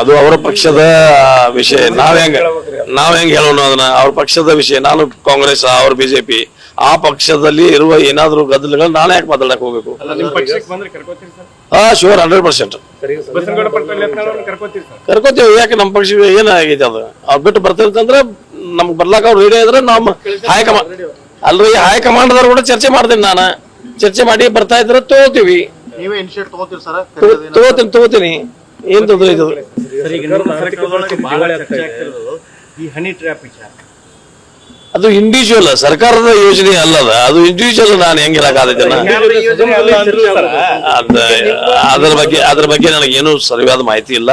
ಅದು ಅವರ ಪಕ್ಷದ ವಿಷಯ. ನಾವ್ ಹೆಂಗ ನಾವ್ ಹೆಂಗ್ ಹೇಳೋಣ ಅದನ್ನ? ಅವ್ರ ಪಕ್ಷದ ವಿಷಯ. ನಾನು ಕಾಂಗ್ರೆಸ್ ಅವ್ರ ಬಿಜೆಪಿ ಆ ಪಕ್ಷದಲ್ಲಿ ಇರುವ ಏನಾದ್ರು ಗದ್ದಲಗಳು ನಾನು ಯಾಕೆ ಮಾತಾಡಕ್ ಹೋಗ್ಬೇಕು? ಅಲ್ಲ ನಿಮ್ ಪಕ್ಷಕ್ಕೆ ಬಂದ್ರೆ ಕರ್ಕೋತೀರಿ ಸರ್? ಹಾ ಶೂರ್ ಹಂಡ್ರೆಡ್ ಪರ್ಸೆಂಟ್ ಕರ್ಕೋತೀವಿ. ಯಾಕೆ ನಮ್ಮ ಪಕ್ಷ ಏನಾಗೈತೆ ಅದು? ಅವ್ರು ಬಿಟ್ಟು ಬರ್ತಿರ್ತಂದ್ರೆ ನಮ್ಗೆ ಬರ್ಲಾಕ ಅವ್ರು ರೆಡಿ ಇದ್ರೆ ನಮ್ಮ ಹೈಕಮಾಂಡ್ ಅಲ್ರಿ ಹೈಕಮಾಂಡ್ದವ್ರು ಕೂಡ ಚರ್ಚೆ ಮಾಡ್ತೀನಿ ನಾನು. ಚರ್ಚೆ ಮಾಡಿ ಬರ್ತಾ ಇದ್ರೆ ತಗೋತೀವಿ ನೀವೇ ಇನಿಷಿಯೇಟ್ ತಗೋತೀರಿ ಸರ್? ತಗೋತೀನಿ ತಗೋತೀನಿ. ಏನ್ ತೊಂದ್ರೆ ಇದು. ಈ ಹನಿ ಟ್ರ್ಯಾಪ್ ವಿಚಾರ. ಅದು ಇಂಡಿವಿಜುವಲ್ ಸರ್ಕಾರದ ಯೋಜನೆ ಅಲ್ಲದ ಅದು ಇಂಡಿವಿಜುವಲ್ ನಾನು ಹೆಂಗ್ ಜನ ಅಂದ್ರೂ ಬಗ್ಗೆ ಅದ್ರ ಬಗ್ಗೆ ನನಗೇನು ಸರಿಯಾದ ಮಾಹಿತಿ ಇಲ್ಲ.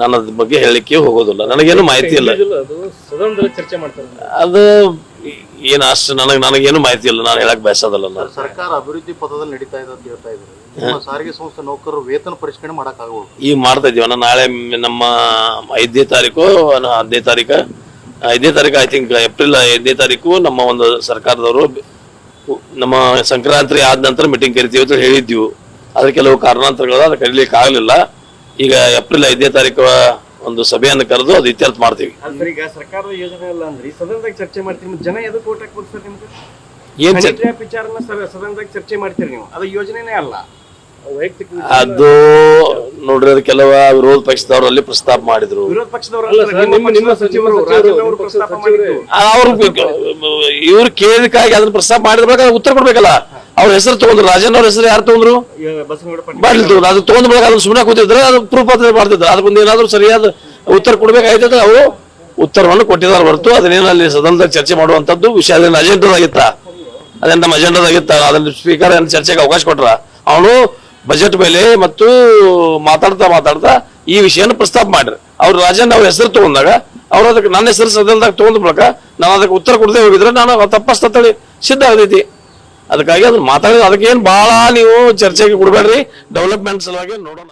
ನಾನು ಅದ್ರ ಬಗ್ಗೆ ಹೇಳಲಿಕ್ಕೆ ಹೋಗೋದಿಲ್ಲ. ನನಗೇನು ಮಾಹಿತಿ ಇಲ್ಲ. ಅದು ಏನು ಚರ್ಚೆ ಮಾಡ್ತಾರೆ. ಅದು ಏನ್ ಅಷ್ಟು ನನಗೆ ನನಗೇನು ಮಾಹಿತಿ ಇಲ್ಲ. ನಾನು ಹೇಳಕ್ ಬಯಸೋದಲ್ಲ ಸರ್ಕಾರ ಅಭಿವೃದ್ಧಿ ಪಥದಲ್ಲಿ ನಡೀತಾ ಇದೆ ಅಂತ ಹೇಳ್ತಾ ಇದ್ದಾರೆ. ನಿಮ್ಮ ಸಾರಿಗೆ ಸಂಸ್ಥೆ ನೌಕರರು ವೇತನ ಪರಿಷ್ಕರಣೆ ಮಾಡಕ್ ಆಗಬಹುದು ಈಗ ಮಾಡ್ತಾ ಇದೀವಣ್ಣ ನಾಳೆ ನಮ್ಮ ಐದನೇ ತಾರೀಕು ಹದಿನೈದು ತಾರೀಕು. ಐದನೇ ತಾರೀಕು ಐ ಥಿಂಕ್ ಏಪ್ರಿಲ್ ಐದನೇ ತಾರೀಕು ನಮ್ಮ ಒಂದು ಸರ್ಕಾರದವರು ನಮ್ಮ ಸಂಕ್ರಾಂತಿ ಆದ ನಂತರ ಮೀಟಿಂಗ್ ಕರಿತೀವಿ ಅಂತ ಹೇಳಿದ್ವಿ ಅದ್ರ ಕೆಲವು ಕಾರಣಾಂತರಗಳು ಅದು ಕರೀಲಿಕ್ಕೆ ಆಗಲಿಲ್ಲ. ಈಗ ಏಪ್ರಿಲ್ ಐದನೇ ತಾರೀಕು ಒಂದು ಸಭೆಯನ್ನು ಕರೆದು ಅದು ಇತ್ಯರ್ಥ ಮಾಡ್ತೀವಿ. ಈಗ ಸರ್ಕಾರದ ಯೋಜನೆ ಅಲ್ಲ ಅಂದ್ರೆ ಸದನದಾಗ ಚರ್ಚೆ ಮಾಡ್ತೀವಿ ಜನ ಎದಕ್ಕೆ ಓಟ್ ಹಾಕ್ಬೇಕು ಸರ್ ನಿಮ್ಗೆ? ಏನ್ ವಿಚಾರನ ಸರ್ ಸದನದಾಗ ಚರ್ಚೆ ಮಾಡ್ತೀರಿ ನೀವು. ಅದು ಯೋಜನೆನೇ ಅಲ್ಲ. ಅದು ನೋಡ್ರಿ ಅದು ಕೆಲವ ವಿರೋಧ ಪಕ್ಷದವರು ಅಲ್ಲಿ ಪ್ರಸ್ತಾಪ ಮಾಡಿದ್ರು. ಅವ್ರು ಕೇಳಿದಕ್ಕಾಗಿ ಅದನ್ನ ಪ್ರಸ್ತಾಪ ಮಾಡಿದ್ರ ಉತ್ತರ ಕೊಡ್ಬೇಕಲ್ಲ? ಅವ್ರ ಹೆಸರು ತಗೊಂಡ್ರು ರಾಜನ್ ಅವ್ರ ಹೆಸರು ಯಾರು ತಗೊಂಡ್ರು? ಈಗ ತಗೊಂಡ್ರು ಅದು ತಗೊಂಡ್ ಬಳಿಕ ಅದನ್ನ ಸುಮ್ಮನೆ ಕೂತಿದ್ರೆ ಅದು ಪ್ರೂಫ್ ಮಾಡ್ತಿದ್ರು. ಅದಕ್ಕೊಂದು ಏನಾದ್ರು ಸರಿಯಾದ ಉತ್ತರ ಕೊಡ್ಬೇಕಾಯ್ತದ ಅವರು ಉತ್ತರವನ್ನು ಕೊಟ್ಟಿದ್ದಾರೆ ಹೊರತು ಅದನ್ನೇನು ಅಲ್ಲಿ ಸದನದಲ್ಲಿ ಚರ್ಚೆ ಮಾಡುವಂತದ್ದು ವಿಷಯ. ಅದೇನು ಅಜೆಂಡದಾಗಿತ್ತ ಅದೇನು ನಮ್ಮ ಅಜೆಂಡದಾಗಿತ್ತ ಅದನ್ನ ಸ್ಪೀಕರ್ ಏನು ಚರ್ಚೆಗೆ ಅವಕಾಶ ಕೊಟ್ರ? ಅವನು ಬಜೆಟ್ ಮೇಲೆ ಮತ್ತು ಮಾತಾಡ್ತಾ ಮಾತಾಡ್ತಾ ಈ ವಿಷಯನ ಪ್ರಸ್ತಾಪ ಮಾಡ್ರಿ ಅವ್ರು ರಾಜನ್ ಅವ್ರ ಹೆಸರು ತಗೊಂಡಾಗ, ಅವ್ರು ಅದಕ್ಕೆ ನನ್ನ ಹೆಸರು ಸದನದಾಗ ತಗೊಂಡ ಮೂಲಕ ನಾನು ಅದಕ್ಕೆ ಉತ್ತರ ಕೊಡದೆ ಹೋಗಿದ್ರೆ ನಾನು ತಪ್ಪಸ್ತಳಿ ಸಿದ್ಧ ಆಗ್ತೈತಿ. ಅದಕ್ಕಾಗಿ ಅದನ್ನ ಮಾತಾಡಿದ್ರೆ ಅದಕ್ಕೆ ಏನು ಬಹಳ ನೀವು ಚರ್ಚೆಗೆ ಕೊಡಬೇಡ್ರಿ. ಡೆವಲಪ್ಮೆಂಟ್ ಸಲುವಾಗಿ ನೋಡೋಣ.